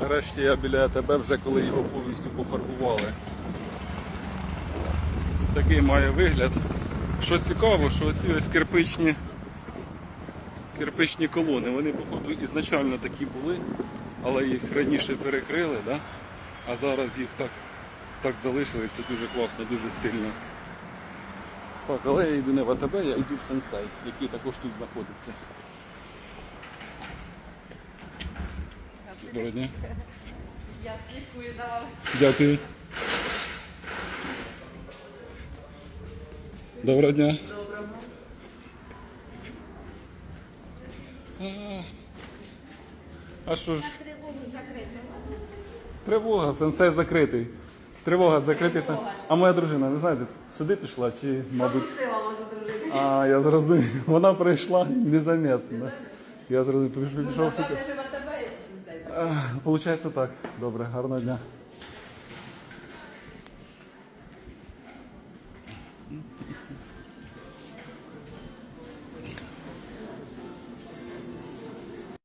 Нарешті я біля АТБ вже коли його повністю пофарбували. Такий має вигляд. Що цікаво, що оці ось кирпичні, кирпичні колони, вони, походу, ізначально такі були, але їх раніше перекрили, да? а зараз їх так, так залишилися дуже класно, дуже стильно. Так, але я йду не в АТБ, я йду в Сенсей, який також тут знаходиться. Доброго дня. Я слідкую за вами. Дякую. Доброго дня. Доброго. А що ж? Тривогу закрити. Тривога, сенсей закритий. Тривога закритий сенсей. А моя дружина, не знаєте, сюди пішла чи, мабуть. Пустила можу дружити. А, я зрозумів. Вона прийшла незаметно. Я зрозумів, пішов, пішов шукати. Тебе. Получається так. Добре, гарного дня.